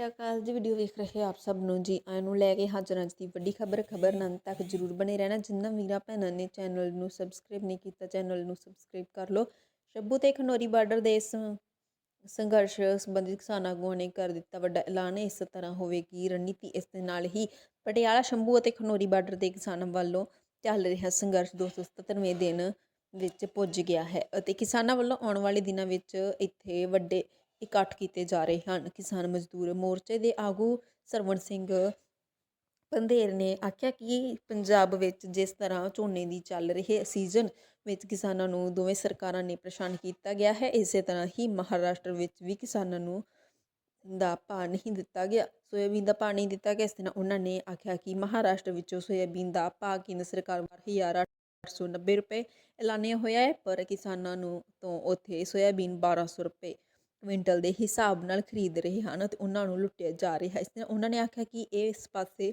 ਸ੍ਰੀ ਅਕਾਲ ਜੀ ਵੀਡੀਓ ਵੇਖ ਰਹੇ ਆਪ ਸਭ ਨੂੰ ਜੀ। ਆਇਆਂ ਨੂੰ ਲੈ ਕੇ ਹਾਜ਼ਰ ਅੱਜ ਦੀ ਵੱਡੀ ਖਬਰ ਖਬਰ ਨਾਲ ਤੱਕ ਜਰੂਰ ਬਣੇ ਰਹਿਣਾ। ਜਿੰਨਾ ਵੀਰਾਂ ਭੈਣਾਂ ਨੇ ਚੈਨਲ ਨੂੰ ਸਬਸਕ੍ਰਾਈਬ ਨਹੀਂ ਕੀਤਾ ਚੈਨਲ ਨੂੰ ਸਬਸਕ੍ਰਾਈਬ ਕਰ ਲਓ। ਸ਼ੱਭੂ ਤੇ ਖਨੌਰੀ ਬਾਰਡਰ ਦੇ ਇਸ ਸੰਘਰਸ਼ ਸੰਬੰਧਿਤ ਕਿਸਾਨ ਆਗੂਆਂ ਨੇ ਕਰ ਦਿੱਤਾ ਵੱਡਾ ਐਲਾਨ। ਇਸ ਤਰ੍ਹਾਂ ਹੋਵੇਗੀ ਰਣਨੀਤੀ ਇਸ ਦੇ ਨਾਲ ਹੀ। ਪਟਿਆਲਾ, ਸ਼ੰਭੂ ਅਤੇ ਖਨੌਰੀ ਬਾਰਡਰ ਦੇ ਕਿਸਾਨਾਂ ਵੱਲੋਂ ਚੱਲ ਰਿਹਾ ਸੰਘਰਸ਼ 277ਵੇਂ ਦਿਨ ਵਿੱਚ ਪੁੱਜ ਗਿਆ ਹੈ ਅਤੇ ਕਿਸਾਨਾਂ ਵੱਲੋਂ ਆਉਣ ਵਾਲੇ ਦਿਨਾਂ ਵਿੱਚ ਇੱਥੇ ਵੱਡੇ ਇਕੱਠ ਕੀਤੇ ਜਾ ਰਹੇ ਹਨ। ਕਿਸਾਨ ਮਜ਼ਦੂਰ ਮੋਰਚੇ ਦੇ ਆਗੂ ਸਰਵਣ ਸਿੰਘ ਪੰਧੇਰ ਨੇ ਆਖਿਆ ਕਿ ਪੰਜਾਬ ਵਿੱਚ ਜਿਸ ਤਰ੍ਹਾਂ ਝੋਨੇ ਦੀ ਚੱਲ ਰਹੀ ਸੀਜ਼ਨ ਵਿੱਚ ਕਿਸਾਨਾਂ ਨੂੰ ਦੋਵੇਂ ਸਰਕਾਰਾਂ ਨੇ ਪਰੇਸ਼ਾਨ ਕੀਤਾ ਗਿਆ ਹੈ, ਇਸੇ ਤਰ੍ਹਾਂ ਹੀ ਮਹਾਰਾਸ਼ਟਰ ਵਿੱਚ ਵੀ ਕਿਸਾਨਾਂ ਨੂੰ ਦਾ ਭਾਅ ਨਹੀਂ ਦਿੱਤਾ ਗਿਆ, ਸੋਇਆਬੀਨ ਦਾ ਭਾਅ ਨਹੀਂ ਦਿੱਤਾ ਗਿਆ। ਇਸ ਤਰ੍ਹਾਂ ਉਹਨਾਂ ਨੇ ਆਖਿਆ ਕਿ ਮਹਾਰਾਸ਼ਟਰ ਵਿੱਚੋਂ ਸੋਇਆਬੀਨ ਦਾ ਭਾਅ ਕੇਂਦਰ ਸਰਕਾਰ ਬਾਰ ਹਜ਼ਾਰ ਅੱਠ ਸੌ ਨੱਬੇ ਰੁਪਏ ਐਲਾਨਿਆ ਹੋਇਆ ਹੈ, ਪਰ ਕਿਸਾਨਾਂ ਨੂੰ ਤੋਂ ਉੱਥੇ ਸੋਇਆਬੀਨ 1200 ਰੁਪਏ ਕੁਇੰਟਲ ਦੇ ਹਿਸਾਬ ਨਾਲ ਖਰੀਦ ਰਹੇ ਹਨ ਅਤੇ ਉਹਨਾਂ ਨੂੰ ਲੁੱਟਿਆ ਜਾ ਰਿਹਾ ਇਸ ਤਰ੍ਹਾਂ ਉਹਨਾਂ ਨੇ ਆਖਿਆ ਕਿ ਇਸ ਪਾਸੇ